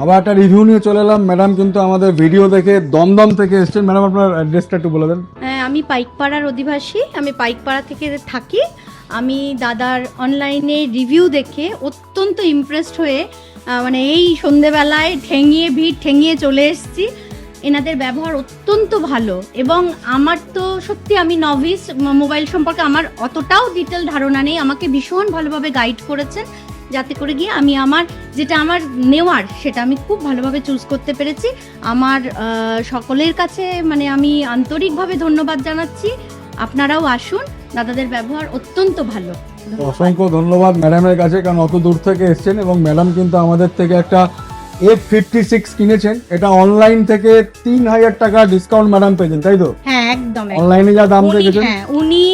আবার একটা রিভিউ নিয়ে চলে এলাম। ম্যাডাম কিন্তু আমাদের ভিডিও দেখে দমদম থেকে এসেছেন। ম্যাডাম আপনার অ্যাড্রেসটা একটু বলে দেন। হ্যাঁ আমি পাইকপাড়ার অধিবাসী। আমি পাইকপাড়া থেকে থাকি। আমি দাদার অনলাইনে রিভিউ দেখে অত্যন্ত ইমপ্রেসড হয়ে মানে এই সন্ধেবেলায় ঠেঙিয়ে ভিড় ঠেঙিয়ে চলে এসেছি। এনাদের ব্যবহার অত্যন্ত ভালো এবং আমার তো সত্যি আমি নভিস মোবাইল সম্পর্কে আমার অতটাও ডিটেল ধারণা নেই। আমাকে ভীষণ ভালোভাবে গাইড করেছেন। যাতে করে গিয়ে আমি আমার যেটা আমার নেওয়ার সেটা আমি খুব ভালোভাবে চুজ করতে পেরেছি। আমার সকলের কাছে মানে আমি আন্তরিকভাবে ধন্যবাদ জানাচ্ছি। আপনারাও আসুন দাদাদের ব্যবহার অত্যন্ত ভালো। অসংখ্য ধন্যবাদ ম্যাডামের কাছে কারণ অত দূর থেকে এসেছেন এবং ম্যাডাম কিন্তু আমাদের থেকে একটা এফ ফিফটি সিক্স কিনেছেন। এটা অনলাইন থেকে তিন হাজার টাকা ডিসকাউন্ট ম্যাডাম পেয়েছেন তাই তো? হ্যাঁ একদম। অনলাইনে যা দাম দেখেছেন। হ্যাঁ উনি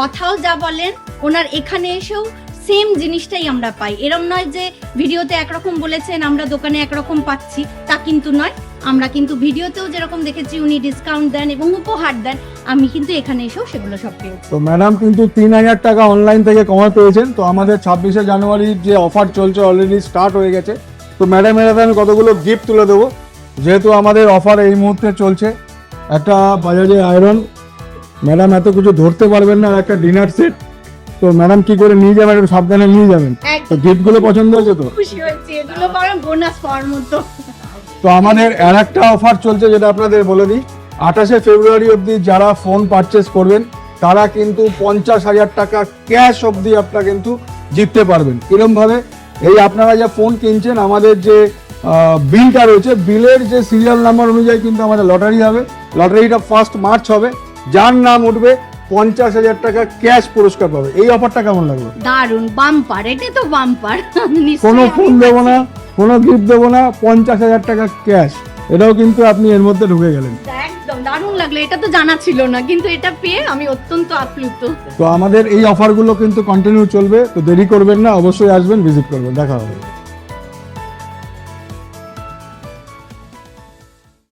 কথাও যা বলেন ওনার এখানে এসেও সেম জিনিসটাই আমরা পাই। এরম নয় যে ভিডিওতে একরকম বলেছেন, আমরা দোকানে একরকম পাচ্ছি, তা কিন্তু নয়। আমরা কিন্তু ভিডিওতেও যেরকম দেখেছি, উনি ডিসকাউন্ট দেন এবং উপহার দেন। আমি কিন্তু এখানে এসেও সেগুলো সব পেয়েছি। তো ম্যাডাম কিন্তু তিন হাজার টাকা অনলাইন থেকে কমে পেয়েছেন। তো আমাদের ছাব্বিশে জানুয়ারির যে অফার চলছে অলরেডি স্টার্ট হয়ে গেছে। তো ম্যাডামের হাতে আমি কতগুলো গিফট তুলে দেবো? যেহেতু আমাদের অফার এই মুহূর্তে চলছে। একটা বাজাজে আয়রন ম্যাডাম এত কিছু ধরতে পারবেন না। আর একটা ডিনার সেট তো ম্যাডাম কি করে নিয়ে যাবেন? একটু সাবধানে নিয়ে যাবেন। তো গিফটগুলো পছন্দ হয়েছে তো? খুশি হয়েছি। এগুলো পাওয়ার বোনাস পাওয়ার মতো। তো আমাদের আর একটা অফার চলছে যেটা আপনাদের বলে দিই। আঠাশে ফেব্রুয়ারি অবধি যারা ফোন পারচেস করবেন তারা কিন্তু পঞ্চাশ হাজার টাকা ক্যাশ অবধি আপনারা কিন্তু জিততে পারবেন। এরমভাবে এই আপনারা যে ফোন কিনছেন আমাদের যে বিলটা রয়েছে বিলের যে সিরিয়াল নাম্বার অনুযায়ী কিন্তু আমাদের লটারি হবে। লটারিটা ফার্স্ট মার্চ হবে। যার নাম উঠবে পঞ্চাশ হাজার টাকা ক্যাশ পুরস্কার পাবে। এই অফারটা কেমন লাগবে দারুণ বাম্পার এটা তো বাম্পার কোনো ফোন দেবো না কোনো গিফট দেবো না পঞ্চাশ হাজার টাকা ক্যাশ এটাও কিন্তু আপনি এর মধ্যে ঢুকে গেলেন। একদম দারুণ লাগল এটা তো জানা ছিল না কিন্তু এটা পেয়ে আমি অত্যন্ত আপ্লুত। তো আমাদের এই অফারগুলো কিন্তু কন্টিনিউ চলবে তো দেরি করবেন না অবশ্যই আসবেন ভিজিট করবেন দেখা হবে।